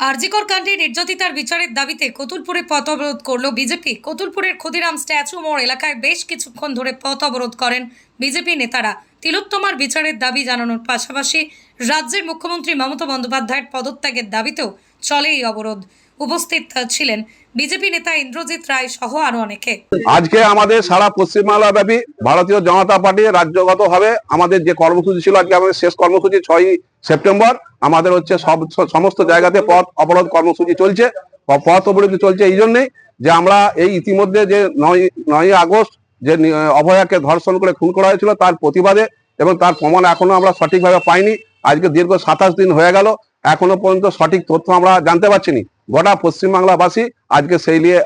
আরজিকর কাণ্ডে নির্যাতিতার বিচারের দাবিতে কতুলপুরে পথ অবরোধ করল বিজেপি। কতুলপুরের ক্ষুদিরাম স্ট্যাচু মোড় এলাকায় বেশ কিছুক্ষণ ধরে পথ অবরোধ করেন বিজেপি নেতারা। তিলোত্তমার বিচারের দাবি জানানোর পাশাপাশি রাজ্যের মুখ্যমন্ত্রী মমতা বন্দ্যোপাধ্যায়ের পদত্যাগের দাবিতেও চলে এই অবরোধ। উপস্থিত ছিলেন বিজেপি নেতা ইন্দ্রজিৎ রায় সহ আরও অনেকে। আজকে আমাদের সারা পশ্চিমবাংলা ব্যাপী ভারতীয় জনতা পার্টি রাজ্যগত ভাবে আমাদের যে কর্মসূচি ছিল আজকে আমাদের শেষ কর্মসূচি ছয়ই সেপ্টেম্বর, আমাদের হচ্ছে সব সমস্ত জায়গাতে পথ অবরোধ কর্মসূচি চলছে। পথ অবরোধ চলছে এই জন্যই যে আমরা এই ইতিমধ্যে যে নয় নয় আগস্ট যে অভয়াকে ধর্ষণ করে খুন করা হয়েছিল তার প্রতিবাদে এবং তার প্রমাণ এখনও আমরা সঠিকভাবে পাইনি। আজকে দীর্ঘ সাতাশ দিন হয়ে গেল। এখনও পর্যন্ত সঠিক তথ্য আমরা জানতে পারছি না। গোটা পশ্চিমবাংলাবাসী আজকে সেই নিয়ে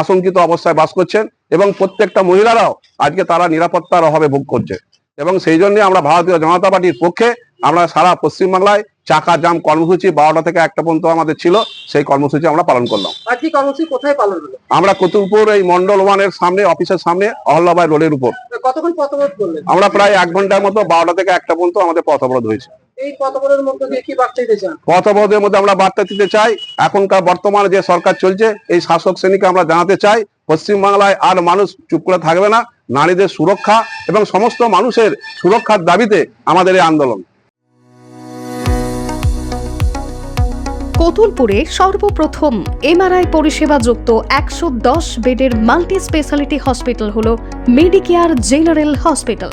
আশঙ্কিত অবস্থায় বাস করছেন এবং প্রত্যেকটা মহিলারাও আজকে তারা নিরাপত্তার অভাবে ভোগ করছে এবং সেই জন্য আমরা ভারতীয় জনতা পার্টির পক্ষে আমরা সারা পশ্চিমবাংলায় চাকা জাম কর্মসূচি বারোটা থেকে একটা পর্যন্ত আমাদের ছিল সেই কর্মসূচি আমরা পালন করলাম। কর্মসূচি কোথায় পালন হলো? আমরা কতুলপুর এই মন্ডল ওয়ানের সামনে অফিসের সামনে অহল্লাবাই রোডের উপর। কতক্ষণ পথবোধ করলেন? আমরা প্রায় এক ঘণ্টার মতো বারোটা থেকে একটা পর্যন্ত আমাদের পথ অবরোধ হয়েছে। এই পথবোধের মধ্যে কি বার্তা দিতে চান? পথ মধ্যে আমরা বার্তা দিতে চাই। এখনকার বর্তমানে যে সরকার চলছে এই শাসক শ্রেণীকে আমরা জানাতে চাই পশ্চিমবাংলায় আর মানুষ চুপ করে থাকবে না নারীদের সুরক্ষা এবং সমস্ত মানুষের সুরক্ষার দাবিতে আমাদের এই আন্দোলন। কতুলপুরে সর্বপ্রথম এমআরআই পরিষেবা যুক্ত একশো দশ বেডের মাল্টি স্পেশালিটি হসপিটাল হল মেডিকেয়ার জেনারেল হসপিটাল।